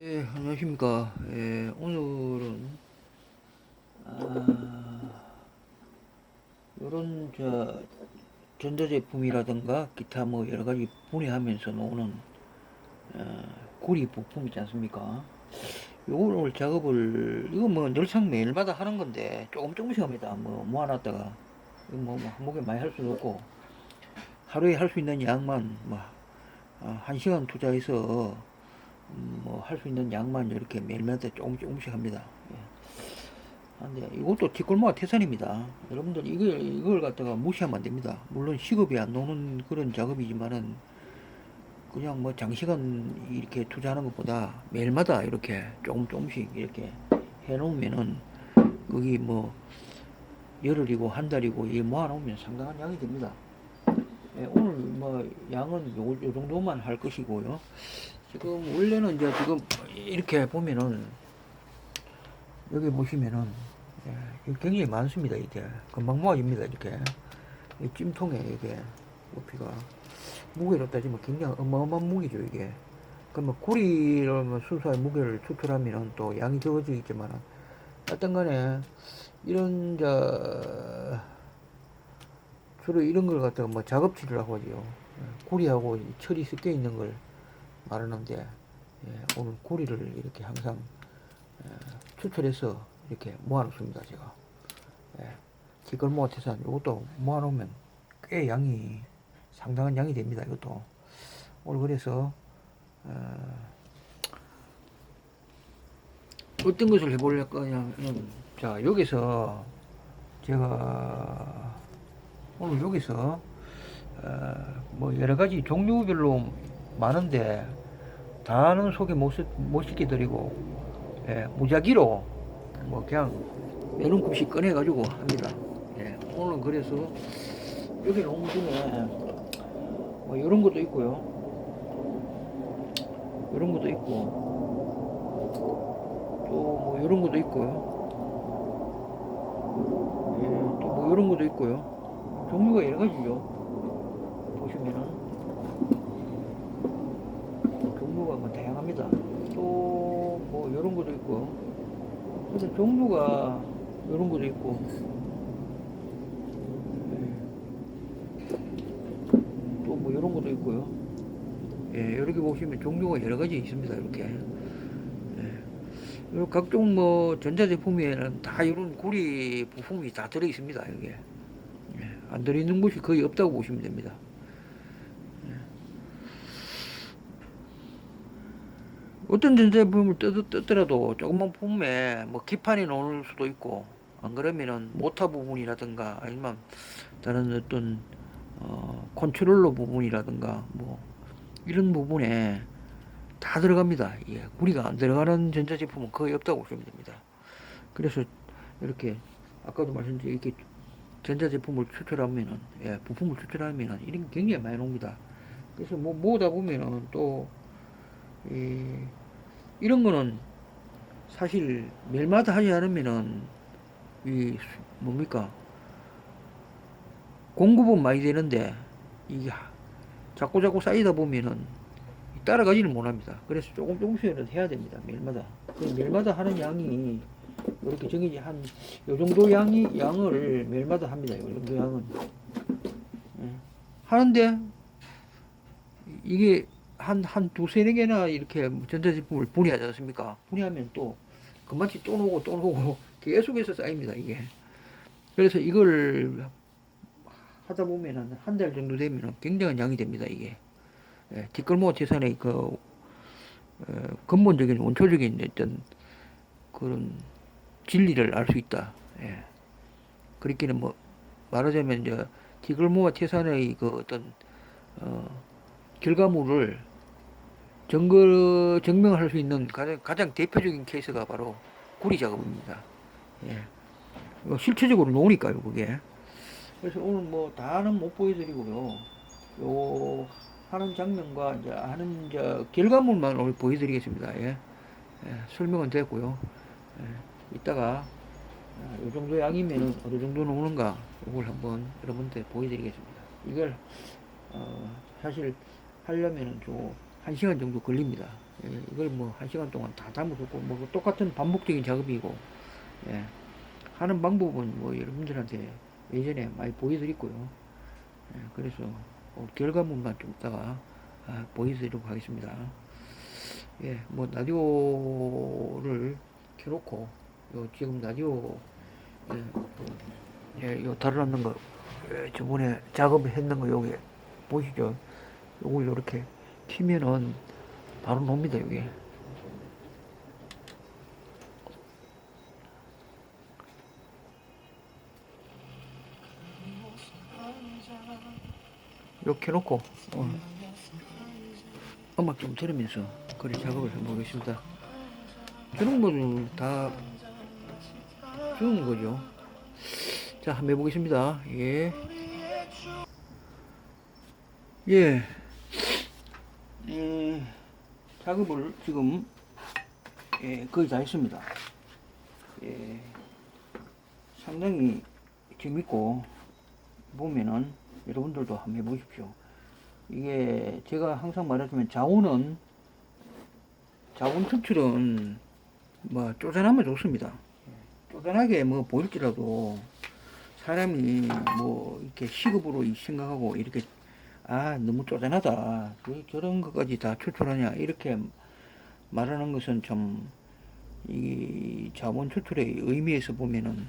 예, 안녕하십니까. 예, 오늘은, 아, 요런, 저, 전자제품이라든가 기타 뭐 여러 가지 분해하면서 나오는, 어, 구리 부품 있지 않습니까? 요걸 오늘 작업을, 이거 뭐 늘상 매일마다 하는 건데, 조금 조금씩 합니다. 뭐 모아놨다가, 뭐, 뭐 한목에 많이 할 수도 없고, 하루에 할 수 있는 양만, 뭐, 아, 한 시간 투자해서, 음, 뭐할 수 있는 양만 이렇게 매일마다 조금 조금씩 합니다. 예. 근데 이것도 뒷골모가 태산입니다. 여러분들 이걸 이걸 갖다가 무시하면 안 됩니다. 물론 시급이 안 나오는 그런 작업이지만은 그냥 뭐 장시간 이렇게 투자하는 것보다 매일마다 이렇게 조금 조금씩 이렇게 해놓으면은 거기 뭐 열흘이고 한 달이고 이 모아놓으면 상당한 양이 됩니다. 예, 오늘 뭐 양은 요, 요 정도만 할 것이고요. 지금 원래는 이제 지금 이렇게 보면은 여기 보시면은 예, 굉장히 많습니다 이게. 금방 모아집니다 이렇게. 이 찜통에 이게 높이가. 무게로 따지면 굉장히 어마어마한 무게죠 이게. 그러면 구리를 뭐 순수한 무게를 추출하면은 또 양이 적어지겠지만 어떤 간에 이런 저 주로 이런 걸 갖다가 뭐 작업치라고 하죠 예, 구리하고 이 철이 섞여 있는 걸 말하는데 예, 오늘 구리를 이렇게 항상 예, 추출해서 이렇게 모아놓습니다 제가. 예, 기걸 모아 태산 이것도 모아놓으면 꽤 양이 상당한 양이 됩니다 이것도. 오늘 그래서 어, 어떤 것을 해볼 거냐면 자 여기서 제가 오늘 여기서 어, 뭐 여러 가지 종류별로 많은데 다는 소개 못, 시- 못 시켜드리고 예, 무작위로 뭐 그냥 매운급씩 꺼내가지고 합니다. 예, 오늘 그래서 여기 온 중에 뭐 이런 것도 있고요. 이런 것도 있고 또 뭐 이런 것도 있고요. 예, 또 뭐 이런 것도 있고요. 종류가 여러 가지죠. 보시면은 종류가 뭐 다양합니다. 또 뭐 이런 것도 있고, 그래서 종류가 이런 것도 있고, 또 뭐 이런 것도 있고요. 예, 이렇게 보시면 종류가 여러 가지 있습니다. 이렇게. 예. 요 각종 뭐 전자제품에는 다 이런 구리 부품이 다 들어 있습니다. 여기에. 예, 안 들어 있는 것이 거의 없다고 보시면 됩니다. 어떤 전자제품을 뜯, 뜯더라도 조금만 품에 뭐 기판이 나올 수도 있고 안 그러면은 모터 부분이라든가 아니면 다른 어떤 어, 컨트롤러 부분이라든가 뭐 이런 부분에 다 들어갑니다. 예, 구리가 안 들어가는 전자제품은 거의 없다고 보시면 됩니다. 그래서 이렇게 아까도 말씀드린 이렇게 전자제품을 추출하면은 예, 부품을 추출하면은 이런 게 굉장히 많이 나옵니다. 그래서 뭐 모으다 보면은 또 이, 이런 거는 사실 매일마다 하지 않으면은 이 수- 뭡니까 공급은 많이 되는데 이게 하- 자꾸 자꾸 쌓이다 보면은 따라가지는 못합니다. 그래서 조금 조금씩은 해야 됩니다. 그 매일마다 하는 양이 이렇게 정해지 한 요 정도 양이 양을 매일마다 합니다. 요 정도 양은 예. 하는데 이게 한, 한 두세 네 개나 이렇게 전자제품을 분해하지 않습니까? 분해하면 또, 그만치 또 오고 또 오고 계속해서 쌓입니다, 이게. 그래서 이걸 하다 보면은 한 달 정도 되면은 굉장한 양이 됩니다, 이게. 예, 뒷걸모 재산의 그, 어, 근본적인 원초적인 어떤 그런 진리를 알 수 있다. 예. 그렇기는 뭐, 말하자면, 이제, 뒷걸모와 태산의 그 어떤, 어, 결과물을 증거 증명할 수 있는 가장, 가장 대표적인 케이스가 바로 구리 작업입니다. 예. 실체적으로 나오니까요, 그게. 그래서 오늘 뭐 다는 못 보여드리고요. 요 하는 장면과 이제 하는 이제 결과물만 오늘 보여드리겠습니다. 예. 예, 설명은 됐고요. 예, 이따가 아, 요 정도 양이면은 어느 정도 나오는가 이걸 한번 여러분들 보여드리겠습니다. 이걸 어, 사실 하려면은 좀 한 시간 정도 걸립니다. 예, 이걸 뭐 한 시간 동안 다 담아두고 뭐 똑같은 반복적인 작업이고 예, 하는 방법은 뭐 여러분들한테 예전에 많이 보여드렸고요. 예, 그래서 어, 결과물만 좀 이따가 아, 보여드리도록 하겠습니다. 예, 뭐 라디오를 켜놓고 요 지금 라디오 예, 그, 예, 요 달아놓는 거 예, 저번에 작업을 했는 거 여기 보시죠? 요걸 요렇게 키면은 바로 놉니다 여기. 이렇게 놓고 어, 음악 좀 들으면서 그래 작업을 해보겠습니다. 주는 거는 다 주는 거죠. 자, 한번 해보겠습니다. 예. 예. 예. 작업을 지금 예, 거의 다 했습니다. 예. 상당히 재밌고 보면은 여러분들도 한번 해보십시오. 이게 제가 항상 말하지만 자원은 자원 특출은 뭐 쪼잔하면 좋습니다. 쪼잔하게 뭐 보일지라도 사람이 뭐 이렇게 시급으로 이 생각하고 이렇게 아 너무 쪼잔하다. 왜 저런 것까지 다 추출하냐? 이렇게 말하는 것은 참이 자원 추출의 의미에서 보면은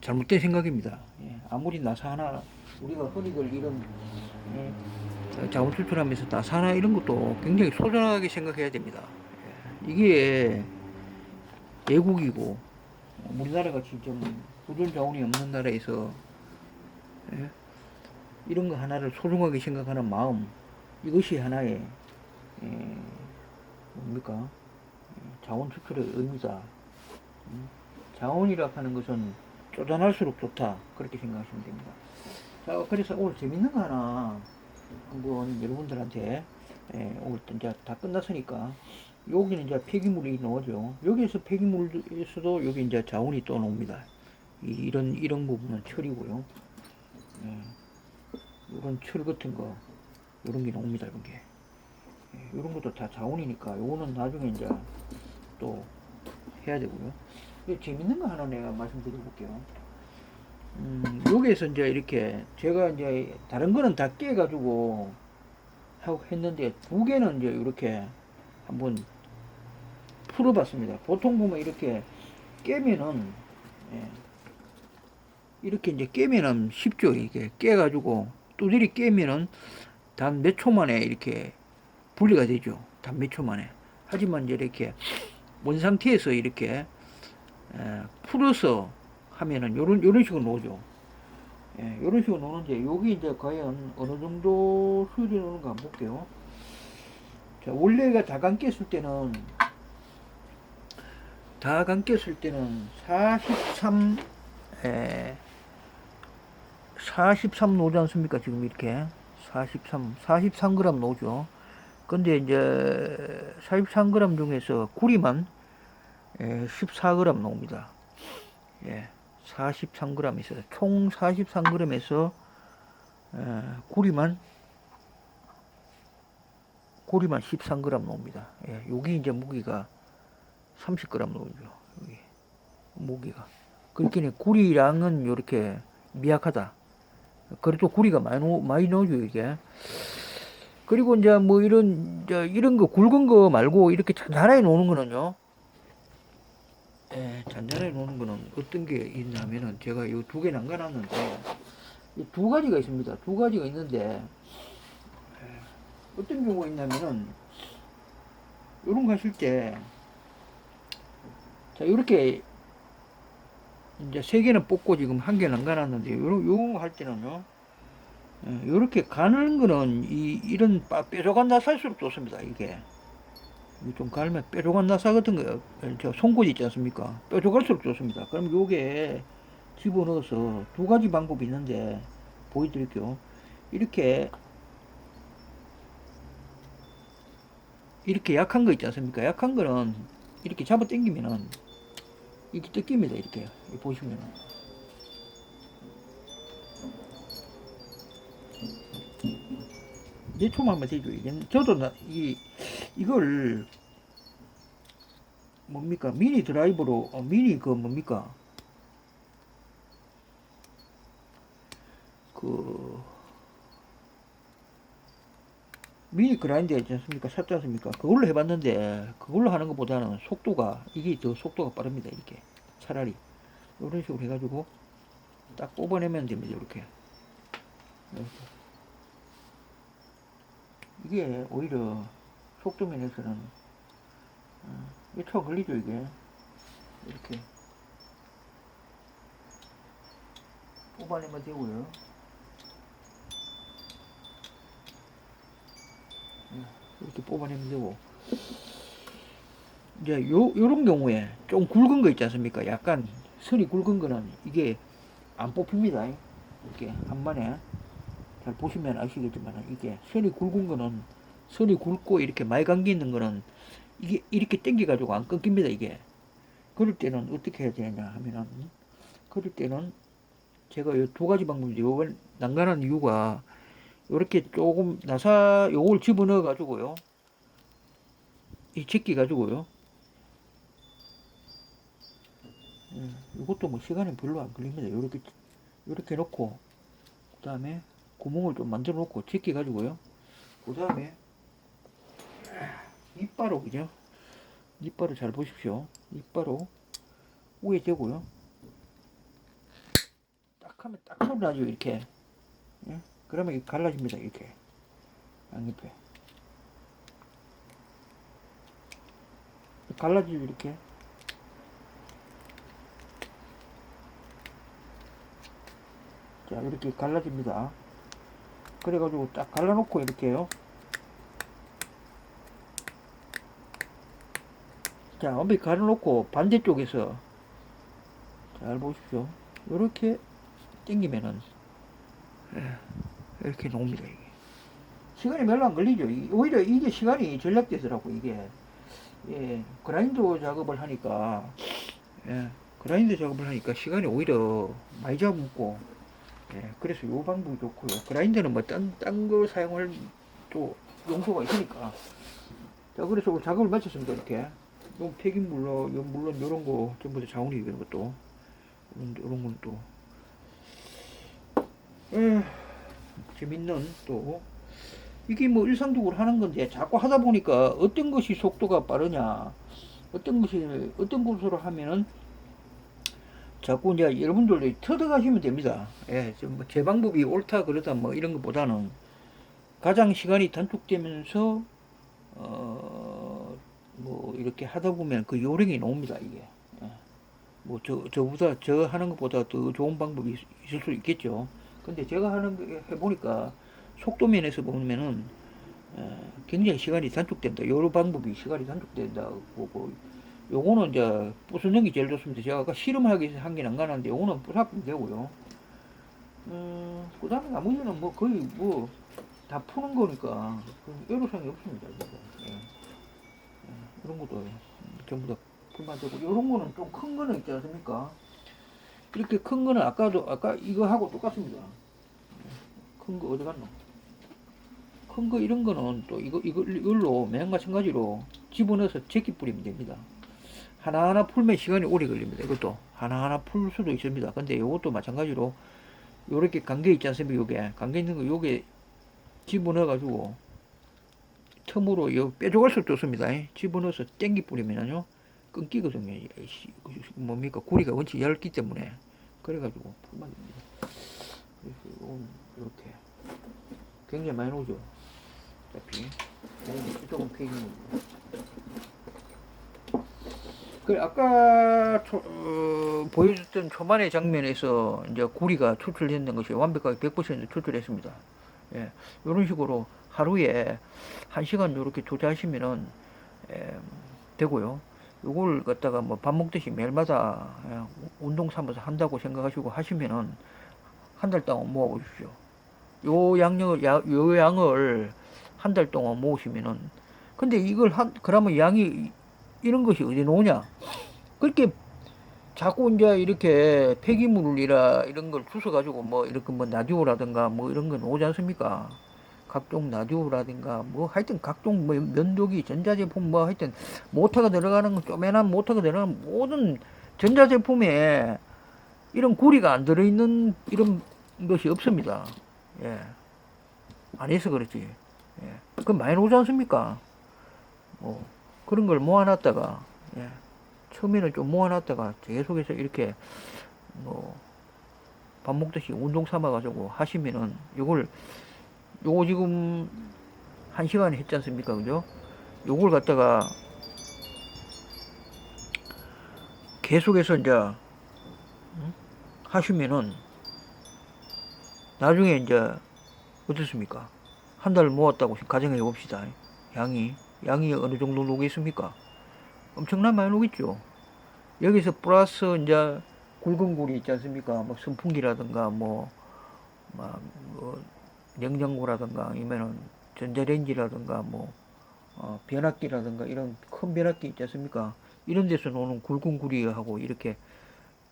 잘못된 생각입니다. 예, 아무리 나사 하나 우리가 흔히 들 이런 예, 자원 추출하면서 나사 하나 이런 것도 굉장히 소중하게 생각해야 됩니다. 예, 이게 외국이고 우리나라 같이 좀 부존 자원이 없는 나라에서 예, 이런 거 하나를 소중하게 생각하는 마음 이것이 하나의 예, 뭡니까 예, 자원 추출의 의미다. 음, 자원이라 하는 것은 쪼잔할수록 좋다 그렇게 생각하시면 됩니다. 자 그래서 오늘 재밌는 거 하나 한번 여러분들한테 예, 오늘 또 이제 다 끝났으니까 여기는 이제 폐기물이 나오죠. 여기에서 폐기물에서도 여기 이제 자원이 또 나옵니다. 이, 이런 이런 부분은 철이고요. 예, 이런 철 같은 거 이런 게 나옵니다. 이런 게 예, 이런 것도 다 자원이니까 요거는 나중에 이제 또 해야 되고요. 재밌는 거 하나 내가 말씀드려 볼게요. 음, 여기에서 이제 이렇게 제가 이제 다른 거는 다 깨 가지고 하고 했는데 두 개는 이제 이렇게 한번 풀어봤습니다. 보통 보면 이렇게 깨면은 예, 이렇게 이제 깨면은 쉽죠. 이게 깨 가지고 두드리 깨면은 단 몇 초 만에 이렇게 분리가 되죠. 단 몇 초 만에. 하지만 이렇게 원 상태에서 이렇게 에, 풀어서 하면은 요런 요런 식으로 놓죠. 예, 요런 식으로 놓는데 여기 이제 과연 어느 정도 수율이 나오는가 한번 볼게요. 자, 원래가 다 감겼을 때는 다 감겼을 때는 43 에, 43 나오지 않습니까? 지금 이렇게 43 43g 나오죠. 근데 이제 43g 중에서 구리만 에, 14g 나옵니다. 예, 43g 있어요. 총 43g에서 에, 구리만 고리만 13g 나옵니다. 예, 여기 이제 무게가 30g 나오죠. 여기 무게가. 그렇게 구리랑은 이렇게 미약하다. 그래도 구리가 많이, 나오, 많이 나오죠, 이게. 그리고 이제 뭐 이런, 이제 이런 거 굵은 거 말고 이렇게 잔잔하게 노는 거는요. 예, 잔잔하게 노는 거는 어떤 게 있냐면은 제가 이 두 개 남겨놨는데 이두 가지가 있습니다. 두 가지가 있는데 어떤 경우가 있냐면은 요런 거 하실 때 자, 요렇게 이제 세 개는 뽑고 지금 한 개는 안 가놨는데 요런 요런 거할 때는요. 예, 요렇게 가는 거는 이 이런 빠- 뾰족한 나사일수록 좋습니다. 이게 이좀 갈면 뾰족한 나사 같은 거, 저 송곳 있지 않습니까? 뾰족할수록 좋습니다. 그럼 요게 집어넣어서 두 가지 방법이 있는데 보여드릴게요. 이렇게 이렇게 약한 거 있지 않습니까? 약한 거는 이렇게 잡아 당기면은 이렇게 뜯깁니다. 이렇게 여기 보시면은 네 초만 하면 되죠. 이게 저도 나, 이 이걸 뭡니까 미니 드라이버로 어, 미니 그 뭡니까 그 미니 그라인더 있지 않습니까? 샀지 않습니까? 그걸로 해봤는데 그걸로 하는 것보다는 속도가 이게 더 속도가 빠릅니다 이게. 차라리. 이런 식으로 해가지고 딱 뽑아내면 됩니다 이렇게. 이게 오히려 속도 면에서는 어, 이게 쳐 걸리죠 이게. 이렇게. 뽑아내면 되고요 이렇게 뽑아내면 되고 이제 요 요런 경우에 좀 굵은 거 있지 않습니까? 약간 선이 굵은 거는 이게 안 뽑힙니다. 이렇게 한 번에 잘 보시면 아시겠지만 이게 선이 굵은 거는 선이 굵고 이렇게 많이 감겨 있는 거는 이게 이렇게 당겨 가지고 안 끊깁니다 이게. 그럴 때는 어떻게 해야 되냐 하면은 그럴 때는 제가 이 두 가지 방법인데 요번 난간한 이유가 요렇게 조금 나사 요걸 집어넣어 가지고요. 이 제끼 가지고요. 예, 이것도 뭐 시간이 별로 안 걸립니다 요렇게 요렇게 놓고 그 다음에 구멍을 좀 만들어 놓고 제끼 가지고요. 그 다음에 이빨로 그죠? 이빨을 잘 보십시오. 이빨로 위에 대고요. 딱 하면 딱 소리 나죠 이렇게 예? 그러면 갈라집니다 이렇게. 양옆에. 갈라지죠 이렇게. 자 이렇게 갈라집니다. 그래가지고 딱 갈라놓고 이렇게요. 자 완벽히 갈아놓고 반대쪽에서 잘 보십시오. 이렇게 당기면은 예, 이렇게 나옵니다 이게. 시간이 별로 안 걸리죠. 이- 오히려 이게 시간이 전략되더라고 이게. 예 그라인더 작업을 하니까 예 그라인더 작업을 하니까 시간이 오히려 많이 잡고 예 그래서 요 방법이 좋고요. 그라인더는 뭐 딴딴거 사용할 또 용도가 있으니까. 자 그래서 작업을 마쳤습니다 이렇게. 요 폐기물로 요 물론 요런 거 전부 다 자원이 이런 것도 이런 요런 건 또. 에, 재밌는 또 이게 뭐 일상적으로 하는 건데 자꾸 하다 보니까 어떤 것이 속도가 빠르냐 어떤 것이 어떤 것으로 하면은 자꾸 이제 여러분들도 터득하시면 됩니다. 예, 좀제 방법이 옳다 그러다 뭐 이런 것보다는 가장 시간이 단축되면서 어, 뭐 이렇게 하다 보면 그 요령이 나옵니다 이게. 예. 뭐 저 저보다 저 하는 것보다 더 좋은 방법이 있- 있을 수 있겠죠. 근데 제가 하는 거 해보니까 속도 면에서 보면은 에, 굉장히 시간이 단축된다. 여러 방법이 시간이 단축된다. 보고 요거는 이제 부수는 게 제일 좋습니다. 제가 아까 실험하기 위해서 한게 난가는데 요거는 부사면 되고요. 음, 그 다음에 나머지는 뭐 거의 뭐 다 푸는 거니까 그 애로사항이 없습니다. 예. 예, 이런 것도 음, 전부 다 풀만 되고 요런 거는 좀 큰 거는 있지 않습니까? 이렇게 큰 거는 아까도 아까 이거 하고 똑같습니다. 큰 거 어디 갔노? 큰 거 이런 거는 또 이거 이거 이걸로 맨 마찬가지로 집어넣어서 제끼 뿌리면 됩니다. 하나하나 풀면 시간이 오래 걸립니다. 이것도 하나하나 풀 수도 있습니다. 근데 이것도 마찬가지로 요렇게 관계 있지 않습니까? 요게 관계 있는 거 요게 집어넣어 가지고 틈으로 요 빼줘갈 수도 없습니다. 집어넣어서 땡기 뿌리면요 끊기거든요. 이- 이- 뭡니까 구리가 원체 얇기 때문에 그래가지고 풀만 됩니다. 그래서 이건 이렇게 굉장히 많이 나오죠. 어차피 이쪽은 폐기물. 그 아까 초, 어, 보여줬던 초반의 장면에서 이제 구리가 추출되는 것이 완벽하게 100% 추출했습니다. 예, 이런 식으로 하루에 한 시간 이렇게 조제하시면은 예, 되고요. 요걸 갖다가 뭐 밥 먹듯이 매일마다 예, 운동 삼아서 한다고 생각하시고 하시면은 한 달 동안 모아 보십시오. 요 양을 야, 요 양을 한 달 동안 모으시면은 근데 이걸 한 그러면 양이 이런 것이 어디 나오냐? 그렇게 자꾸 이제 이렇게 폐기물이라 이런 걸 주워 가지고 뭐 이렇게 뭐 나디오라든가 뭐 이런 거 나오지 않습니까? 각종 라디오라든가 뭐 하여튼 각종 뭐 면도기 전자제품 뭐 하여튼 모터가 들어가는 거 쪼매난 모터가 들어가는 모든 전자제품에 이런 구리가 안 들어있는 이런 것이 없습니다. 예. 안 해서 그렇지. 예. 그건 많이 오지 않습니까? 뭐 그런 걸 모아놨다가 예. 처음에는 좀 모아놨다가 계속해서 이렇게 뭐 밥 먹듯이 운동 삼아 가지고 하시면은 요걸 요거 지금 한 시간에 했지 않습니까 그죠? 요걸 갖다가 계속해서 이제 음? 하시면은 나중에 이제 어떻습니까? 한 달 모았다고 가정해 봅시다. 양이 양이 어느 정도 녹겠습니까? 엄청난 많이 녹겠죠. 여기서 플러스 이제 굵은 굴이 있지 않습니까? 뭐 선풍기라든가 뭐, 막, 뭐 냉장고라든가 아니면은 전자레인지라든가 뭐, 어, 변압기라든가 이런 큰 변압기 있지 않습니까? 이런 데서 노는 굵은 구리하고 이렇게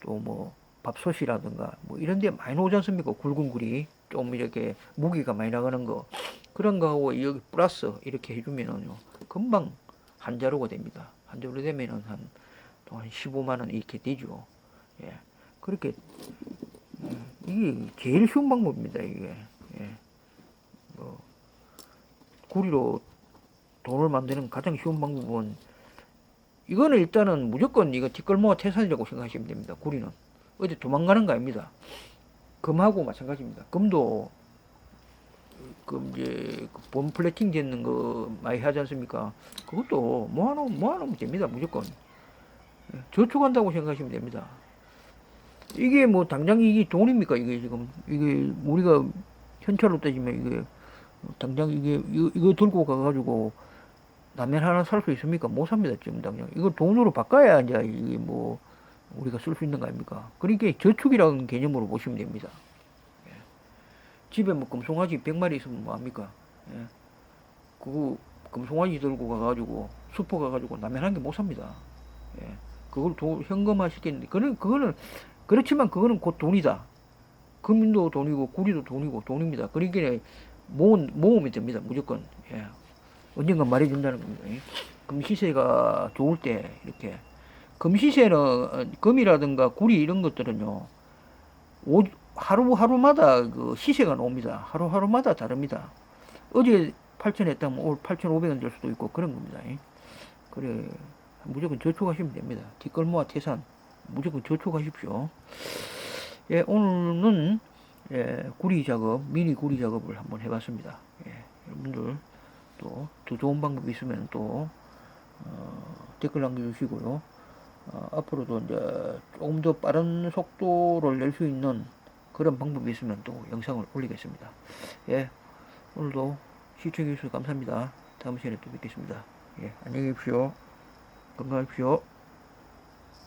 또 뭐 밥솥이라든가 뭐 이런 데 많이 나오지 않습니까? 굵은 구리 좀 이렇게 무게가 많이 나가는 거 그런 거하고 여기 플러스 이렇게 해주면은요 금방 한 자루가 됩니다. 한 자루 되면은 한 또 한 15만 원 이렇게 되죠. 예. 그렇게 음, 이게 제일 쉬운 방법입니다. 이게 예. 뭐 구리로 돈을 만드는 가장 쉬운 방법은 이거는 일단은 무조건 이거 뒷걸모가 태산이라고 생각하시면 됩니다. 구리는 어디 도망가는 거 아닙니다. 금하고 마찬가지입니다. 금도 그 이제 그본 플래팅 되는 거 많이 하지 않습니까? 그것도 모아놓 모아놓으면 됩니다. 무조건 예, 저축한다고 생각하시면 됩니다. 이게 뭐 당장 이게 돈입니까? 이게 지금 이게 우리가 현찰로 따지면 이게 당장 이게 이거, 이거 들고 가가지고 라면 하나 살 수 있습니까? 못 삽니다 지금 당장. 이거 돈으로 바꿔야 이제 이게 뭐 우리가 쓸 수 있는 거 아닙니까? 그러니까 저축이라는 개념으로 보시면 됩니다. 예. 집에 뭐 금송아지 100마리 있으면 뭐합니까? 예. 그거 금송아지 들고 가가지고 슈퍼 가가지고 라면 한 개 못 삽니다. 예. 그걸 돈, 현금화 시켰는데, 그는, 그거는, 그렇지만 그거는 곧 돈이다. 금도 돈이고, 구리도 돈이고, 돈입니다. 그러니까 모은, 모으면 됩니다. 무조건. 예. 언젠가 말해준다는 겁니다. 예. 금 시세가 좋을 때, 이렇게. 금 시세는, 어, 금이라든가 구리 이런 것들은요, 오, 하루하루마다 그 시세가 나옵니다. 하루하루마다 다릅니다. 어제 8천 했다면 오늘 8,500원 될 수도 있고, 그런 겁니다. 예. 그래. 무조건 저축하시면 됩니다. 뒷걸모와 태산 무조건 저축하십시오. 예, 오늘은 예, 구리 작업, 미니 구리 작업을 한번 해봤습니다. 예, 여러분들 또 더 좋은 방법이 있으면 또 어, 댓글 남겨주시고요. 어, 앞으로도 이제 조금 더 빠른 속도를 낼 수 있는 그런 방법이 있으면 또 영상을 올리겠습니다. 예, 오늘도 시청해주셔서 감사합니다. 다음 시간에 또 뵙겠습니다. 예, 안녕히 계십시오. 건강하십시오.